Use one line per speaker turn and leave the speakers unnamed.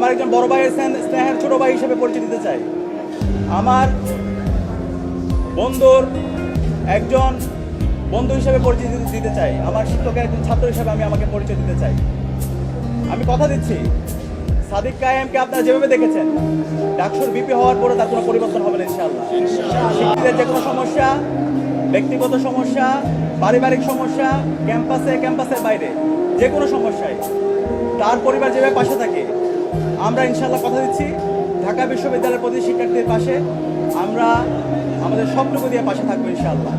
আমার একজন বড় ভাইয়ের স্নেহ- স্নেহের ছোট ভাই হিসেবে পরিচয় দিতে চাই। আমার বন্ধুর একজন বন্ধু হিসেবে পরিচয় দিতে- চাই। আমার শিক্ষকের একজন ছাত্র হিসেবে আমি আমাকে পরিচয় দিতে চাই। আমি কথা দিচ্ছি। সাদিক কায়েমকে আপনারা যেভাবে দেখেছেন, ডাকসুর বিপি হওয়ার পরে তার কোনো পরিবর্তন হবে না, ইনশাআল্লাহ। যে কোনো সমস্যা, ব্যক্তিগত সমস্যা, পারিবারিক সমস্যা, ক্যাম্পাসে ক্যাম্পাসের বাইরে, যে কোনো সমস্যায়, তার পরিবার যেভাবে পাশে থাকে আমরা ইনশাল্লাহ কথা দিচ্ছি। ঢাকা বিশ্ববিদ্যালয়ের প্রতি শিক্ষার্থীর পাশে। আমরা আমাদের সবটুকু দিয়ে পাশে থাকব ইনশাআল্লাহ।